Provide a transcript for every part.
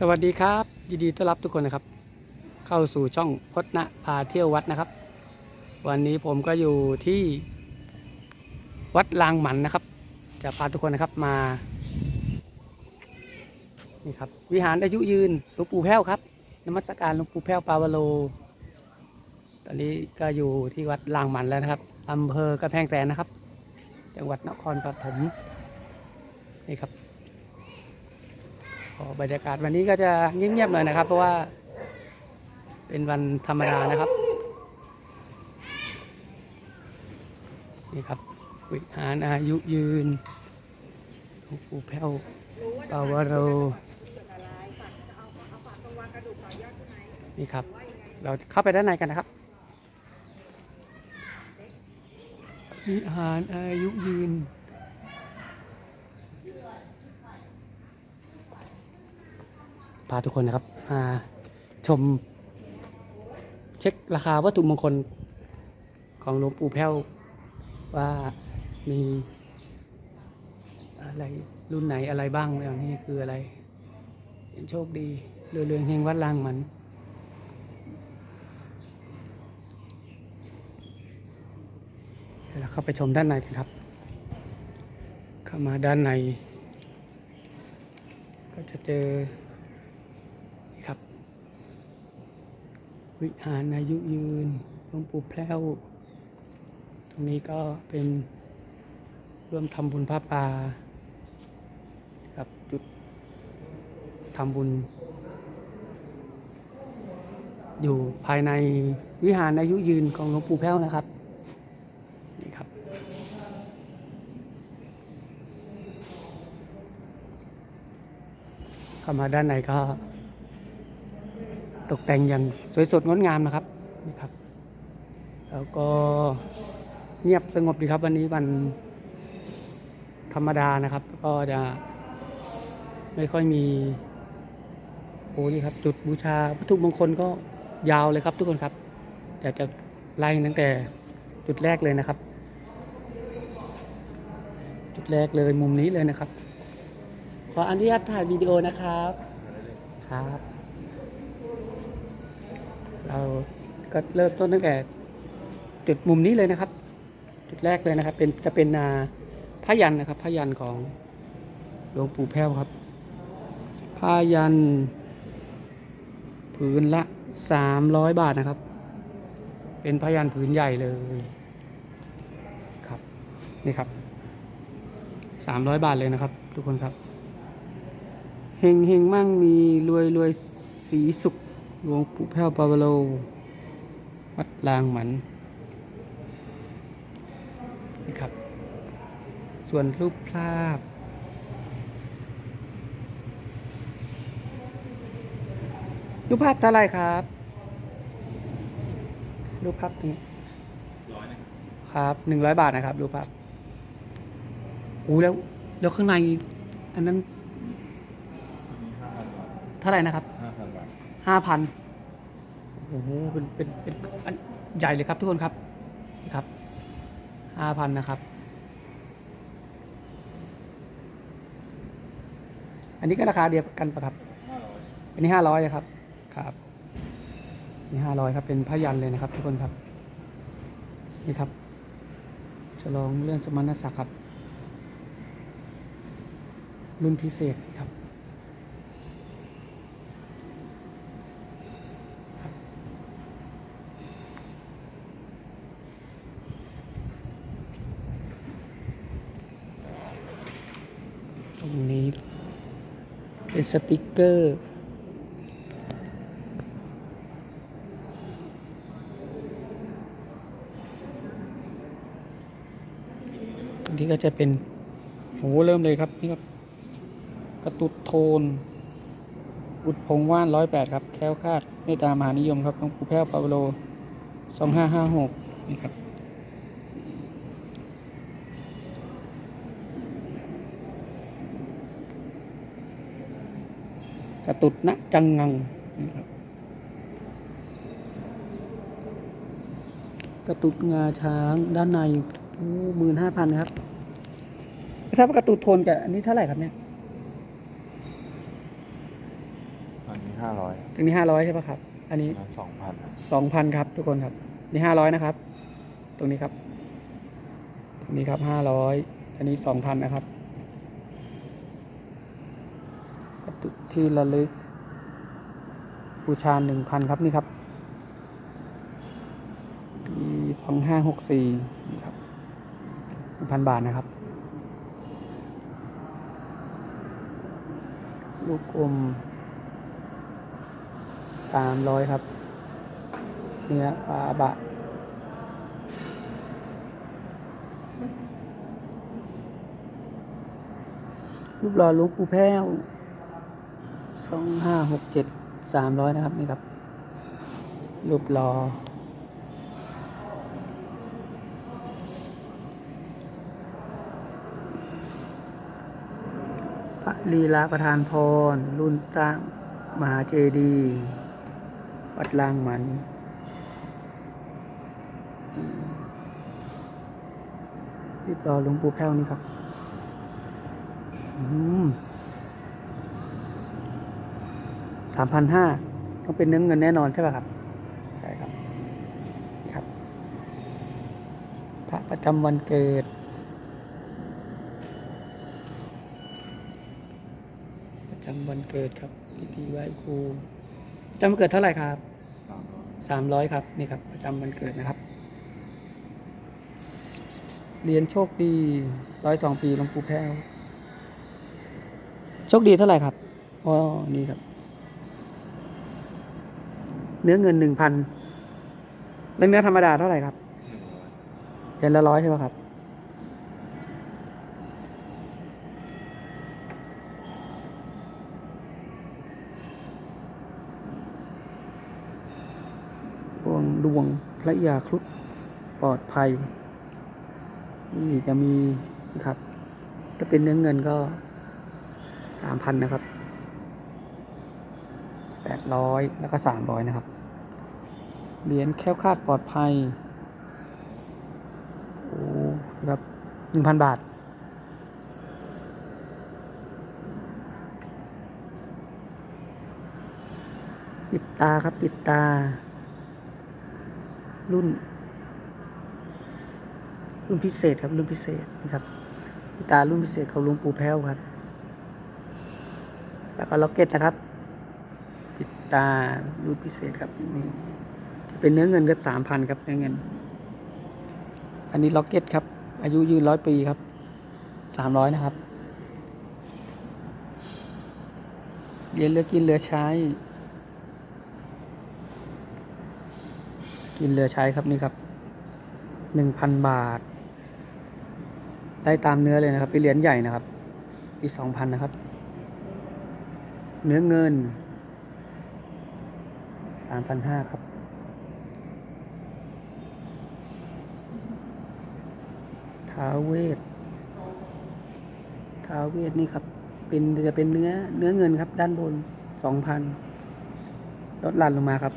สวัสดีครับ ยินดีต้อนรับทุกคนนะครับ เข้าสู่ช่องพจนะพาเที่ยววัดนะครับ วันนี้ผมก็อยู่ที่วัดลางหมันนะครับ จะพาทุกคนนะครับมานี่ครับวิหารอายุยืนหลวงปู่แพ้วครับนมัสการหลวงปู่แพ้วปาวโล ตอนนี้ก็อยู่ที่วัดลางหมันแล้วนะครับอำเภอกระแพงแสนนะครับ จังหวัดนครปฐมนี่ครับ บรรยากาศวันนี้ก็จะเงียบๆหน่อยนะครับ เพราะว่า เป็นวันธรรมดานะครับ นี่ครับวิหารอายุยืนหลวงปู่แพ้วปาวโรนี่ครับ เราเข้าไปด้านในกันนะครับวิหารอายุยืน พาทุกคนนะครับมาชม เช็คราคาวัตถุมงคลของหลวงปู่แพ้วว่ามีอะไรรุ่นไหนอะไรบ้างอย่างนี้คืออะไรโชคดีเรือเรืองเฮงวัดลางมันเดี๋ยวเราเข้าไปชมด้านในกันครับ เข้ามาด้านใน ก็จะเจอ นี่ครับ วิหารอายุยืนหลวงปู่แพร้วตรงนี้ก็เป็นร่วมทำบุญพระป่าครับจุดทำบุญ อยู่ภายในวิหารอายุยืนของหลวงปู่แพ้วนะครับ นี่ครับ เข้ามาด้านในก็ ตกแต่งอย่างสวยสดงดงามนะครับนี่ครับ แล้วก็เงียบสงบดีครับ วันนี้วันธรรมดานะครับ ก็จะไม่ค่อยมีโอ้นี่ครับ จุดบูชาวัตถุมงคลก็ยาวเลยครับทุกคนครับเดี๋ยวจะไล่ตั้งแต่จุดแรกเลยนะครับ จุดแรกเลยมุมนี้เลยนะครับ ขออนุญาตถ่ายวิดีโอนะครับ ครับ เราก็เริ่มต้นตั้งแต่จุดมุมนี้เลยนะครับ จุดแรกเลยนะครับ เป็นจะเป็นนาพยันนะครับพยันของหลวงปู่แพ้วครับพยันผืนละสามร้อยบาทนะครับ เป็นพยันผืนใหญ่เลยครับนี่ครับสามร้อยบาทเลยนะครับ ทุกคนครับเฮงเฮงมั่งมีรวยรวยสีสุข หลวงปู่แพ้วปาวโล วัดลางหมันนี่ครับ ส่วนรูปภาพ รูปภาพเท่าไรครับ รูปภาพตรงนี้ครับหนึ่งร้อยบาทนะครับ รูปภาพโอ้แล้ว แล้วข้างใน อันนั้น เท่าไหร่นะครับห้าพันบาท ห้าพันโอ้โหเป็นเป็นเป็นอันใหญ่เลยครับทุกคนครับนี่ครับห้าพันนะครับ อันนี้ก็ราคาเดียวกันปะครับ อันนี้ห้าร้อยครับครับนี่ห้าร้อยครับเป็นพยันเลยนะครับ ทุกคนครับนี่ครับฉลองเลื่อนสมณศักดิ์ครับ รุ่นพิเศษครับ ตรงนี้เป็น สติกเกอร์อันนี้ก็จะเป็นโหเริ่มเลยครับ นี่ครับ กระตุดโทน อุดพงว่านร้อยแปดครับ แค้วคาดเมตตามหานิยมครับของปูแพ้วปาโลสองห้าห้าหกนี่ครับ กระตุดณจังงังนี่ครับกระตุดงาช้างด้านในหมื่นห้าพันครับถ้ากระตุดโทนกับอันนี้เท่าไหร่ครับเนี่ยห้าร้อยตรงนี้ห้าร้อยใช่ปะครับ อันนี้สองพันสองพันครับ ทุกคนครับ นี่ห้าร้อยนะครับ ตรงนี้ครับ ตรงนี้ครับห้าร้อยอันนี้สองพันนะครับ ตุที่ระลึกบูชาหนึ่งพันครับนี่ครับปีสองห้าหกสี่นี่ครับหนึ่งพันบาทนะครับ ลูกอมสามร้อยครับเนื้อปลาบะรูปหล่อลวงปู่แพ้ว สองห้าหกเจ็ดสามร้อยนะครับนี่ครับ รูปหล่อพระลีลาประธานพร รุ่นสร้างมหาเจดีย์วัดล่างมันรีบรอหลวงปู่แพ้วนี่ครับ อืม สามพันห้าต้องเป็นเนื้อเงินแน่นอนใช่ป่ะครับ ใช่ครับนี่ครับ พระประจำวันเกิด ประจำวันเกิดครับพิธีไหว้ครูประจำวันเกิดเท่าไหร่ครับสามร้อยสามร้อยครับ นี่ครับ ประจำวันเกิดนะครับ เรียนโชคดีร้อยสองปีหลวงปู่แพ้ว โชคดีเท่าไหร่ครับ อ๋อ นี่ครับ เนื้อเงินหนึ่งพันแล้วเนื้อธรรมดาเท่าไหร่ครับเหรียญละร้อยใช่ไหมครับดวงดวงพระยาครุฑปลอดภัย นี่จะมีนะครับ ถ้าเป็นเนื้อเงินก็สามพันนะครับแปดร้อยแล้วก็สามร้อยนะครับ เหรียญแค้วคาดปลอดภัย โอ้ครับหนึ่งพันบาท ปิดตาครับปิดตา รุ่น รุ่นพิเศษครับรุ่นพิเศษนะครับ ปิดตารุ่นพิเศษเของหลวงปูแพ้วครับ แล้วก็ล็อกเก็ตนะครับ ปิดตารุ่นพิเศษครับนี่ เป็นเนื้อเงินก็สามพันครับเนื้อเงิน อันนี้ล็อกเก็ตครับ อายุยืนร้อยปีครับสามร้อยนะครับเรียนเหลือกินเหลือใช้ กินเหลือใช้ครับนี่ครับหนึ่งพันบาท ได้ตามเนื้อเลยนะครับเป็นเหรียญใหญ่นะครับปีสองพันนะครับ เนื้อเงินสามพันห้าครับ ท้าเวทท้าเวทนี่ครับ เป็นจะเป็นเนื้อเนื้อเงินครับ ด้านบนสองพันลดหลั่นลงมาครับ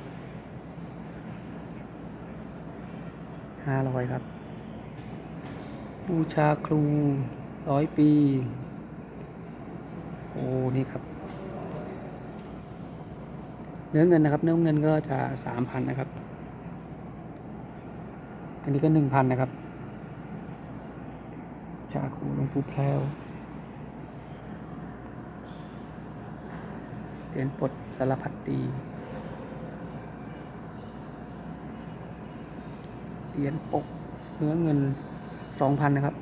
ห้าร้อยครับ บูชาครูร้อยปี โอ้นี่ครับ เนื้อเงินนะครับ เนื้อเงินก็จะสามพันนะครับ อันนี้ก็หนึ่งพันนะครับ ชาคูหลวงปู่แพรวเหรียญปลดสารพัดตีเหรียญปกเนื้อเงินสองพันนะครับ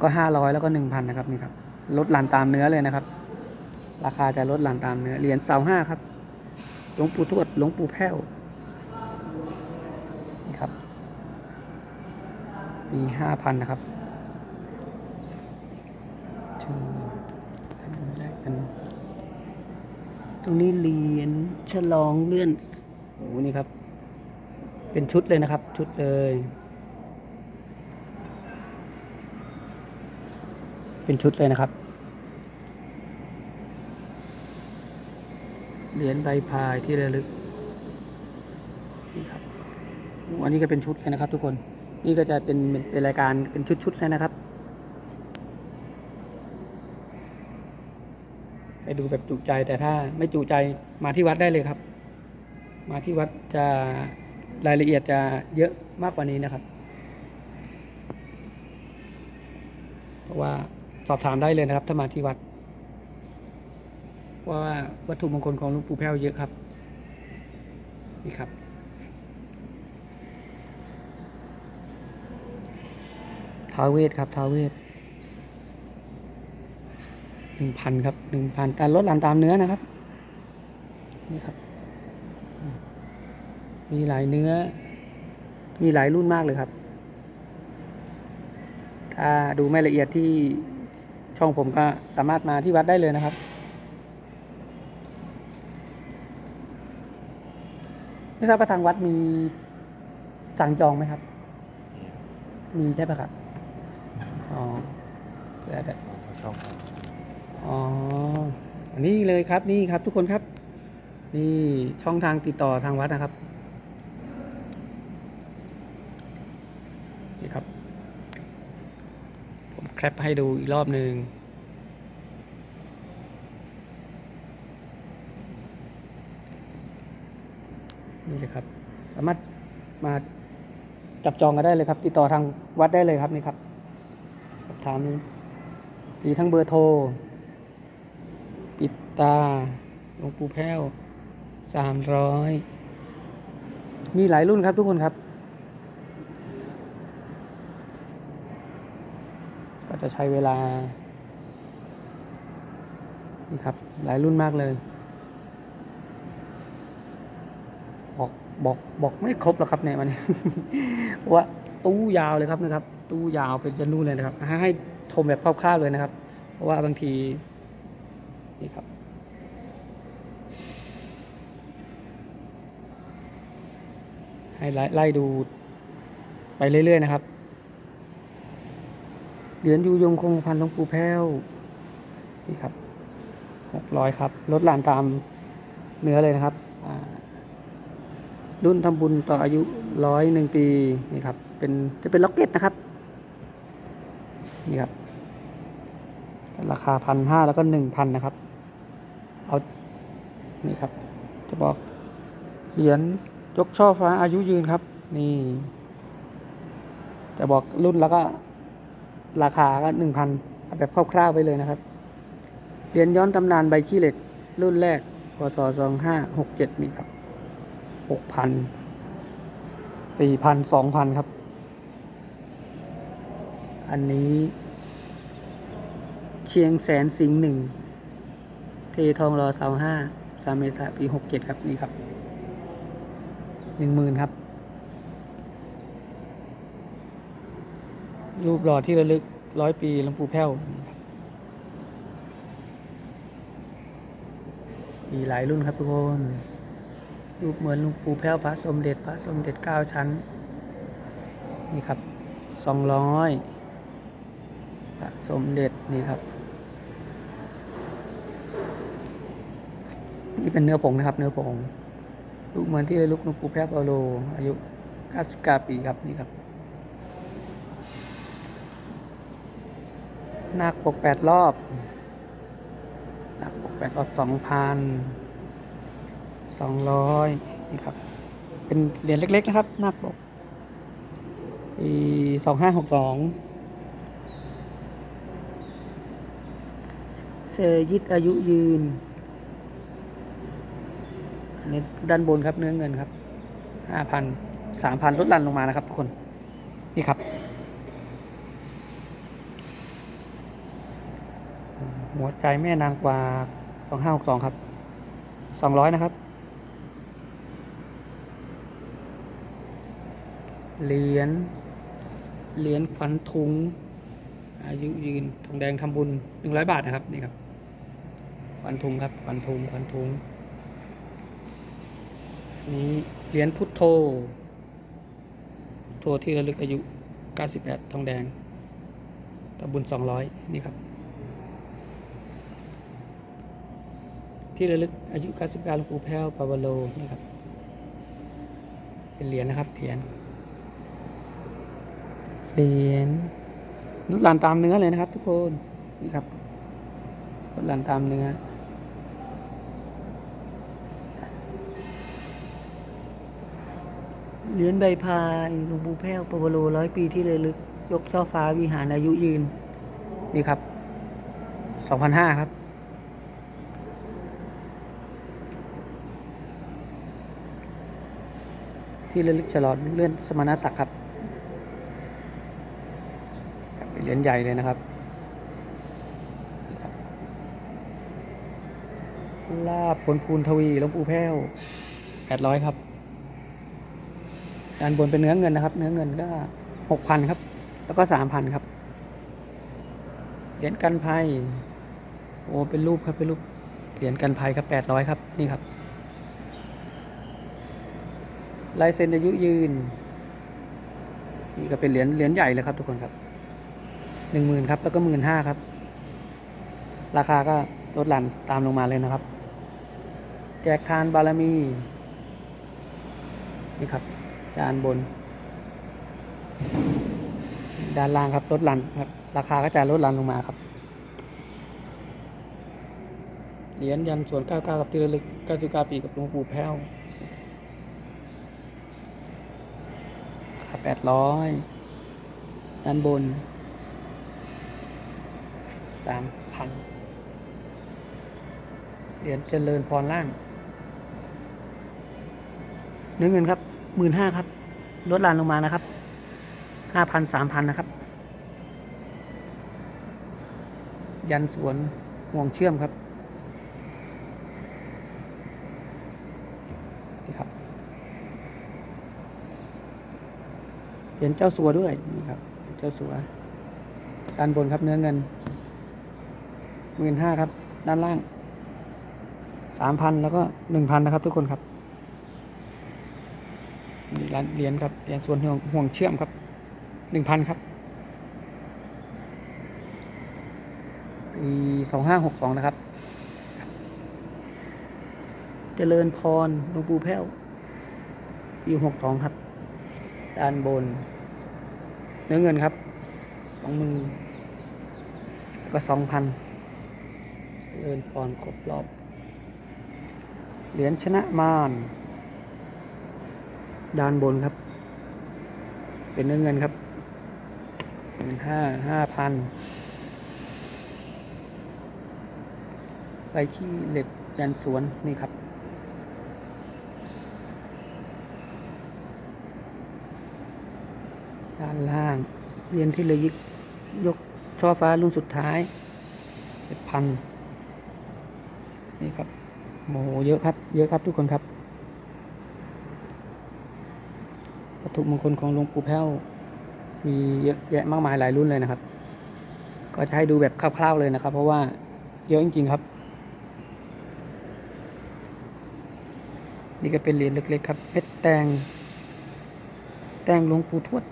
ก็ห้าร้อยแล้วก็หนึ่งพันนะครับนี่ครับลดหลั่นตามเนื้อเลยนะครับ ราคาจะลดหลั่นตามเนื้อเหรียญเสาห้าครับหลวงปู่ทวดหลวงปู่แพ้วนี่ครับ มีห้าพันนะครับเชิญทำอะไรกัน ตรงนี้เหรียญฉลองเลื่อนโอ้โหนี่ครับ เป็นชุดเลยนะครับ ชุดเลย เป็นชุดเลยนะครับ เหรียญใบพายที่ระลึกนี่ครับอันนี้ก็เป็นชุดเลยนะครับ ทุกคน นี่ก็จะเป็นเป็นเป็นรายการเป็นชุดๆเลยนะครับ ไป ดูแบบจุใจแต่ถ้าไม่จุใจมาที่วัดได้เลยครับ มาที่วัดจะรายละเอียดจะเยอะมากกว่านี้นะครับ เพราะว่าสอบถามได้เลยนะครับ ถ้ามาที่วัด ว่าวัตถุมงคลของหลวงปู่แพ้วเยอะครับ นี่ครับท้าเวทครับท้าเวท หนึ่งพันครับหนึ่งพันการลดหลั่นตามเนื้อนะครับ นี่ครับ มีหลายเนื้อ มีหลายรุ่นมากเลยครับ ถ้าดูไม่ละเอียดที่ช่องผมก็สามารถมาที่วัดได้เลยนะครับ ไม่ทราบว่าทางวัดมีสั่งจองไหมครับ มีใช่ปะครับ อ๋อแล้วแต่ช่องทาง อ๋อ อันนี้เลยครับนี่ครับทุกคนครับ นี่ช่องทางติดต่อทางวัดนะครับนี่ครับ ผมแคปให้ดูอีกรอบหนึ่งนี่เลยครับ สามารถมาจับจองกันได้เลยครับ ติดต่อทางวัดได้เลยครับนี่ครับถามมีทั้งเบอร์โทร ตาหลวงปู่แพ้วสามร้อยมีหลายรุ่นครับทุกคนครับ ก็จะใช้เวลา นี่ครับ หลายรุ่นมากเลย บอกบอกบอกไม่ครบหรอกครับเนี่ยวันนี้ว่าตู้ยาวเลยครับนะครับ ตู้ยาวเป็นจะนู่นเลยนะครับให้ให้ชมแบบคร่าวๆเลยนะครับ เพราะว่าบางที นี่ครับ ให้ไล่ไลดูไปเรื่อย ๆ นะครับ เหรียญยูยงคงพันหลวงปู่แพ้ว นี่ครับหกร้อยครับ ลดหลานตามเนื้อเลยนะครับ รุ่นทำบุญต่ออายุร้อยหนึ่งปี นี่ครับ เป็นจะเป็นล็อกเก็ตนะครับ นี่ครับ ราคาพันห้าแล้วก็หนึ่งพันนะครับ เอา นี่ครับ จะบอก เหรียญ ยกช่อฟ้าอายุยืนครับ นี่ จะบอกรุ่นแล้วก็ ราคาก็หนึ่งพันแบบคร่าวๆไปเลยนะครับเรียญย้อนตำนานใบขี้เหล็ก รุ่นแรกพศสองห้าหกเจ็ดนี่ครับหกพันสี่พันสองพันครับ อันนี้ เชียงแสนสิงห์หนึ่งเททองรอสาห้าสามเมษาปีหกเจ็ดครับนี่ครับ หนึ่งหมื่นครับ รูปหล่อที่ระลึกร้อยปีหลวงปู่แพ้วมีหลายรุ่นครับทุกคน รูปเหมือนหลวงปู่แพ้วพระสมเด็จพระสมเด็จเก้าชั้น นี่ครับสองร้อยพระสมเด็จนี่ครับ นี่เป็นเนื้อผงนะครับ เนื้อผง รูปเหมือนที่ระลึกหลวงปู่แพ้เปาโล อายุ 99 ปีครับนี่ครับนาคปกแปดรอบนาคปกแปดรอบสองพันสองร้อยนี่ครับ เป็นเหรียญเล็ก ๆ นะครับนาคปกปีสองห้าหกสองเซยิดอายุยืน อันนี้ด้านบนครับเนื้อเงินครับห้าพันสามพันลดหลั่นลงมานะครับทุกคนนี่ครับ หัวใจแม่นางกว่าสองห้าหกสองครับสองร้อยนะครับเหรียญเหรียญขวัญถุงอายุยืนทองแดงทำบุญหนึ่งร้อยบาทนะครับนี่ครับขวัญถุงครับขวัญถุงขวัญถุง นี้เหรียญพุทโธพุทโธที่ระลึกอายุเก้าสิบแปดทองแดงทำบุญสองร้อยนี่ครับ ที่ระลึกอายุ99หลวงปู่แพ้วปาวโลนะครับ เป็นเหรียญนะครับ เหรียญ เหรียญลดหลานตามเนื้อเลยนะครับทุกคน นี่ครับลดหลานตามเนื้อ เหรียญใบพายหลวงปู่แพ้วปวโรร้อยปีที่ระลึก ยกช่อฟ้าวิหารอายุยืน นี่ครับสองพันห้าครับ ที่ระลึกฉลองเลื่อนสมณศักดิ์ครับเป็นเหรียญใหญ่เลยนะครับนี่ครับลาบผลพูนทวีหลวงปู่แพ้วแปดร้อยครับ ด้านบนเป็นเนื้อเงินนะครับ เนื้อเงินก็หกพันครับ แล้วก็สามพันครับ เหรียญกันภัย โอ้ เป็นรูปครับ เป็นรูป เหรียญกันภัยครับแปดร้อยครับ นี่ครับ ลายเซ็นอายุยืน นี่ก็เป็นเหรียญ เหรียญใหญ่เลยครับทุกคนครับ หนึ่งหมื่นครับ แล้วก็หมื่นห้าครับ ราคาก็ลดหลั่นตามลงมาเลยนะครับ แจกทานบารมี นี่ครับ ด้านบน ด้านล่างครับลดหลั่นครับ ราคาก็จะลดหลั่นลงมาครับ เหรียญยันส่วน 99 กับที่ระลึก99 ปีกับหลวงปู่แพ้วครับ800 ด้านบน 3,000เหรียญเจริญพรล่างเนื้อเงินครับ หมื่นห้าครับลดลานลงมานะครับห้าพันสามพันนะครับ ยันสวนห่วงเชื่อมครับนี่ครับเหรียญเจ้าสัวด้วยนี่ครับ เจ้าสัวด้านบนครับเนื้อเงินหมื่นห้าครับ ด้านล่างสามพันแล้วก็หนึ่งพันนะครับทุกคนครับ ร้านเหรียญครับเหรียญส่วนห่วงห่วงเชื่อมครับหนึ่งพันครับปีสองห้าหกสองนะครับ เจริญพรหลวงปู่แพ้วปีหกสองครับ ด้านบน เนื้อเงินครับสองมือแล้วก็สองพันเจริญพรครบรอบ เหรียญชนะมาร ด้านบนครับ เป็นเนื้อเงินครับหมื่นห้าห้าพันไปที่เหล็กยันสวนนี่ครับ ด้านล่างเรียนที่ระยึกยกช่อฟ้ารุ่นสุดท้ายเจ็ดพันนี่ครับโมโหเยอะครับ เยอะครับทุกคนครับ วัต ถุมงคลของหลวงปู่แพ้วมีเยอะแยะมากมายหลายรุ่นเลยนะครับ ก็จะให้ดูแบบคร่าวๆเลยนะครับ เพราะว่าเยอะจริงๆครับ นี่ก็เป็นเหรียญเล็กๆครับเพชรแตง แตงหลวงปู่ทวด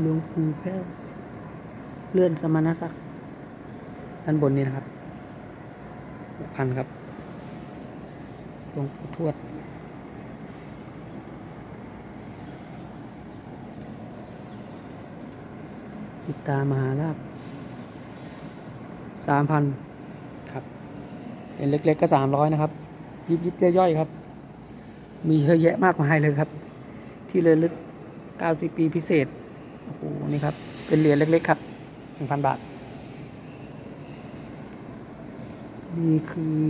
หลวงปู่แพ้ว เลื่อนสมณศักดิ์ด้านบนนี้นะครับหกพันครับหลวงปู่ทวดปิตามหาลาภสามพันครับเป็นเล็ก ๆ ก็สามร้อยนะครับ ยิบยิบย่อยๆครับ มีเยอะแยะมากมายเลยครับ ที่ระลึก90ปีพิเศษ โอ้โห นี่ครับ เป็นเหรียญเล็ก ๆ ครับ นึ่งพันบาท นี่คือ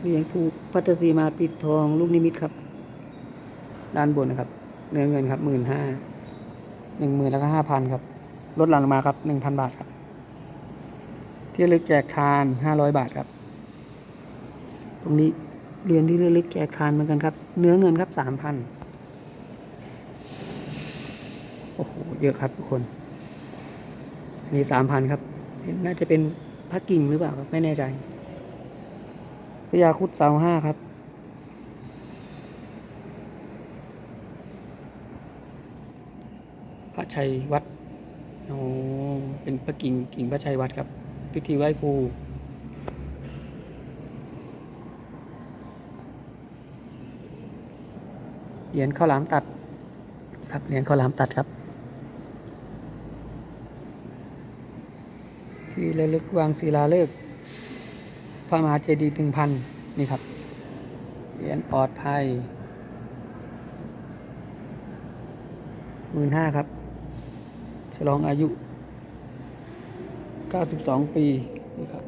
เหรียญผูกพัทสีมาปิดทองลูกนิมิตครับ ด้านบนนะครับ เนื้อเงินครับหมื่นห้าหนึ่งหมื่นแล้วก็ห้าพันครับลดหลั่นลงมาครับหนึ่งพันบาทครับ ที่ลึกแจกทานห้าร้อยบาทครับ ตรงนี้เหรียญที่ลึกแจกทานเหมือนกันครับ เนื้อเงินครับสามพันโอ้โห เยอะครับทุกคน อันนี้สามพันครับ น่าจะเป็นพระกิ่งหรือเปล่าครับ ไม่แน่ใจพญาคุดเสาห้าครับ พระชัยวัดโอ้เป็นพระกิ่งกิ่งพระชัยวัดครับ พิธีไหว้ครูเหรียญข้าวหลามตัด ครับเหรียญข้าวหลามตัดครับ ที่ระลึกวางศิลาฤกษ์พระมหาเจดีย์หนึ่งพันนี่ครับเหรียญปลอดภัยหมื่นห้าครับ ฉลองอายุ 92 ปีนี่ครับ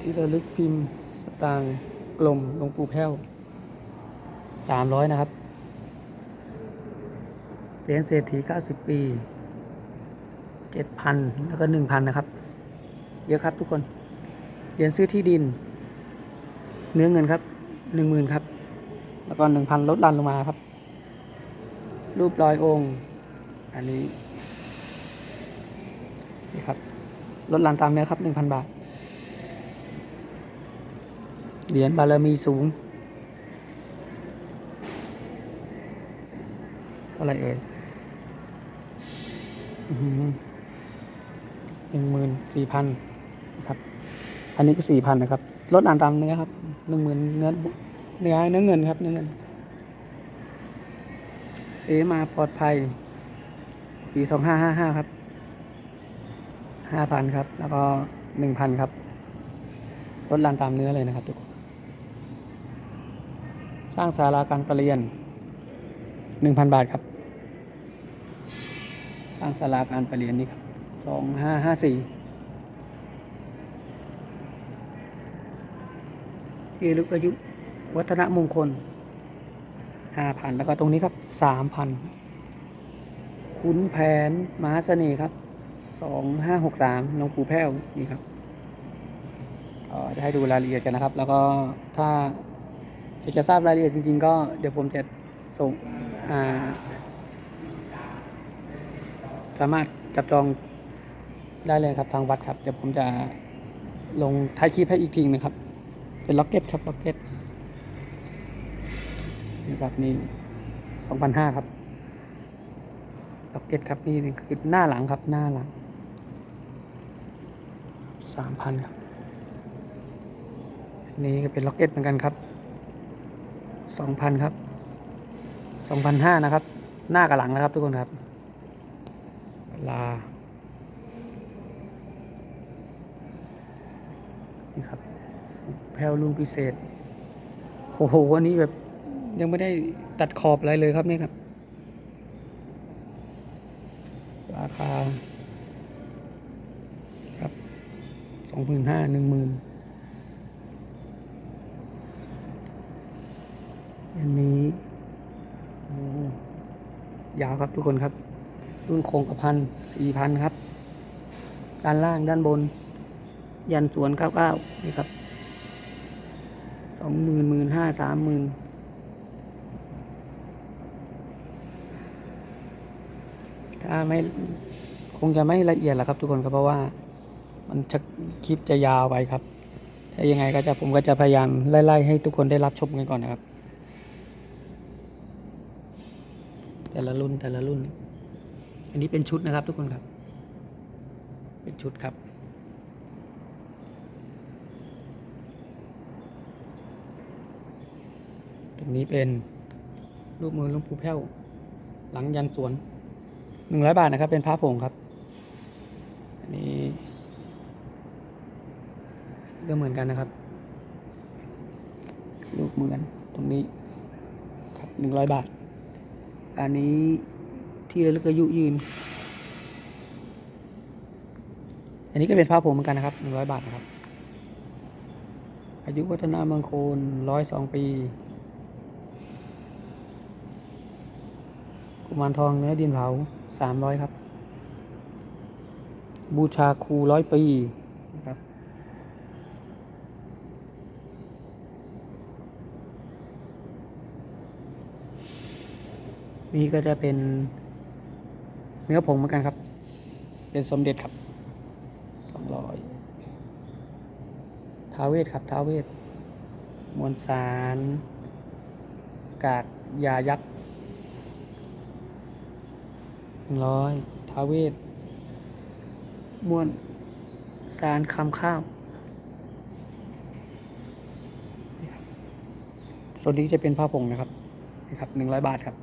ที่ระลึกพิมพ์สตางกลมหลวงปู่แพ้ว 300 นะครับ เหรียญเศรษฐี 90 ปี 7,000แล้วก็1,000นนะครับ เยอะครับทุกคน เหรียญซื้อที่ดิน เนื้อเงินครับ10,000ครับ แล้วก็1,000ลดลันลงมาครับ รูปรอยองค์ อันนี้นี่ครับลดลันตามเนื้อครับ1,000บาท เหรียญบารมีสูงเท่าไหรเอ่ย หนึ่งหมื่นสี่พันนะครับ อันนี้ก็สี่พันนะครับ ลดอ่านตามเนื้อครับหนึ่งหมื่นเนื้อเนื้อเนื้อเงินครับเนื้อเงินเสมาปลอดภัย ปีสองห้าห้าห้าครับห้าพันครับ แล้วก็หนึ่งพันครับ ลดลานตามเนื้อเลยนะครับทุกคนสร้างศาลาการประเรียนหนึ่งพันบาทครับ สร้างศาลาการประเรียนนี่ครับ สองห้าห้าสี่ที่ระลึกอายุวัฒนมงคลห้าพันแล้วก็ตรงนี้ครับสามพันขุนแผนมหาเสน่ห์ครับสองห้าหกสามหลวงปู่แพ้วนี่ครับก็จะให้ดูรายละเอียดกันนะครับ แล้วก็ถ้าอยากจะทราบรายละเอียดจริง ๆ ก็เดี๋ยวผมจะส่งสามารถจับจอง ได้เลยครับทางวัดครับ เดี๋ยวผมจะลงท้ายคลิปให้อีกทีนะครับ เป็นล็อกเก็ตครับล็อกเก็ตนะครับนี่สองพันห้าครับล็อกเก็ตครับนี่คือหน้าหลังครับหน้าหลังสามพันครับอันนี้ก็เป็นล็อกเก็ตเหมือนกันครับสองพันครับสองพันห้านะครับ หน้ากับหลังนะครับทุกคนครับลา นี่ครับ แพ ลวรุ่นพิเศษโอ้โหอันนี้แบบยังไม่ได้ตัดขอบอะไรเลยครับนี่ครับ ราคา ครับสองหมื่นห้าหนึ่งหมื่นอันนี้ยาวครับทุกคนครับ รุ่นโครงกระพันสี่พันครับ ด้านล่างด้านบน ยันสวนเก้าเก้านี่ครับ องหมื่นหมื่นห้าสามหมื่นถ้าไม่คงจะไม่ละเอียดหรอกครับทุกคนครับเพราะว่ามันจะคลิปจะยาวไปครับ ถ้ายังไงก็จะผมก็จะพยายามไล่ๆให้ทุกคนได้รับชมกันก่อนนะครับ แต่ละรุ่นแต่ละรุ่น อันนี้เป็นชุดนะครับทุกคนครับ เป็นชุดครับ รงนี้เป็นรูปมือลวงปูแพ้ว หลังยันสวนหนึ่งร้อยบาทนะครับ เป็นพระผงครับ อันนี้ก็เหมือนกันนะครับ รูปเหมือนตรงนี้ครับหนึ่งร้อยบาท อันนี้ที่ระลึกอายุยืน อันนี้ก็เป็นพระผงเหมือนกันนะครับหนึ่งร้อยบาทนะครับอายุวัฒนามงคลร้อยสองปี กุมารทองเนื้อดินเผาสามร้อยครับ บูชาครูร้อยปีนะครับนี่ก็จะเป็นเนื้อผงเหมือนกันครับ เป็นสมเด็จครับสองร้อยท้าเวทครับท้าเวท มวลสาร กากยายักษ์หนึ่ง ร้อยท้าวเวทมวลสารคำข้าว ส่วนนี้จะเป็นผ้าผงนะครับนี่ครับหนึ่งร้อยบาทครับ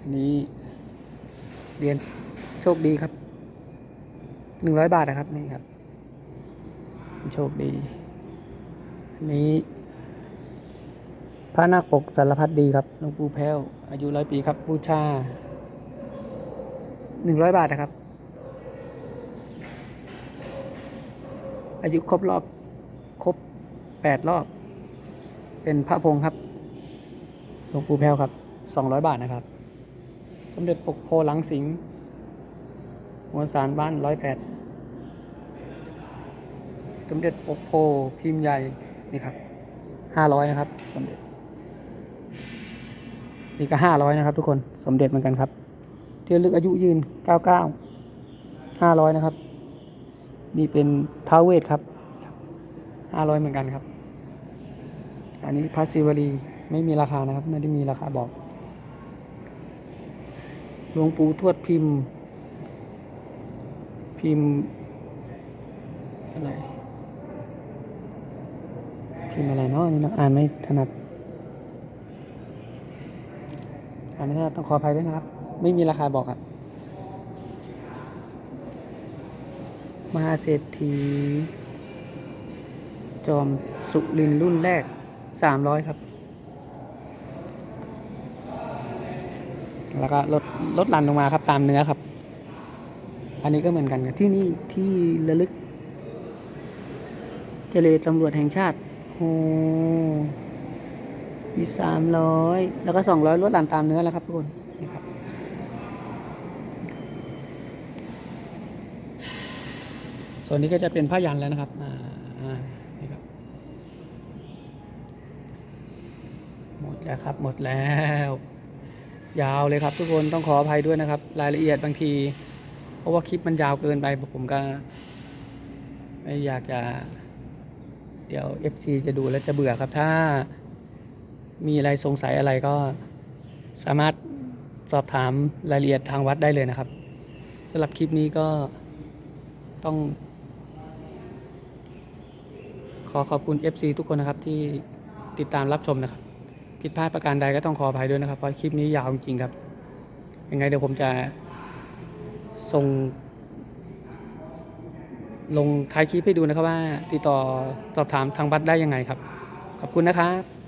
อันนี้เรียญโชคดีครับหนึ่งร้อยบาทนะครับนี่ครับ โชคดี อันนี้ พระนาคปกสารพัดดีครับหลวงปู่แพ้ว อายุร้อยปีครับ บูชาหนึ่งร้อยบาทนะครับ อายุครบรอบ ครบแปดรอบ เป็นพระพงครับหลวงปู่แพ้วครับสองร้อยบาทนะครับสมเด็จปกโพหลังสิงห์มวลสารบ้านร้อยแปดสมเด็จปกโพพิมพ์ใหญ่นี่ครับห้าร้อยนะครับสมเด็จ นี่ก็ห้าร้อยนะครับ ทุกคนสมเด็จเหมือนกันครับเที่ยวลึกอายุยืนเก้าเก้าห้าร้อยนะครับ นี่เป็นท้าวเวทครับห้าร้อยเหมือนกันครับ อันนี้พระศิวลีไม่มีราคานะครับ ไม่ได้มีราคาบอกหลวงปู่ทวดพิมพ์ พิมพ์อะไรพิมพ์อะไรเนาะนี่เนาะอ่านไม่ถนัด อ่านไม่ถนัดต้องขออภัยด้วยนะครับ ไม่มีราคาบอกครับมหาเศรษฐี จอมสุรินร์รุ่นแรกสามร้อยครับ แล้วก็ลดลดหลั่นลงมาครับตามเนื้อครับ อันนี้ก็เหมือนกันครับที่นี่ที่ระลึก เจเลตำรวจแห่งชาติโอ้ มีสามร้อยแล้วก็สองร้อยลดหลั่นตามเนื้อแล้วครับทุกคนนี่ครับส่วนนี้ก็จะเป็นผ้ายันแล้วนะครับอ่าอ่านี่ครับ หมดแล้วครับ หมดแล้ว ยาวเลยครับทุกคนต้องขออภัยด้วยนะครับ รายละเอียดบางที เพราะว่าคลิปมันยาวเกินไปผมก็ ไม่อยากจะ เดี๋ยว FC จะดูแล้วจะเบื่อครับถ้า มีอะไรสงสัยอะไรก็สามารถสอบถามรายละเอียดทางวัดได้เลยนะครับสำหรับคลิปนี้ก็ต้อง ขอขอบคุณ FC ทุกคนนะครับที่ติดตามรับชมนะครับ ผิดพลาดประการใดก็ต้องขออภัยด้วยนะครับ เพราะคลิปนี้ยาวจริงๆครับยังไงเดี๋ยวผมจะส่ง ลงท้ายคลิปให้ดูนะครับว่า ติดต่อสอบถามทางวัดได้ยังไงครับ ขอบคุณนะครับ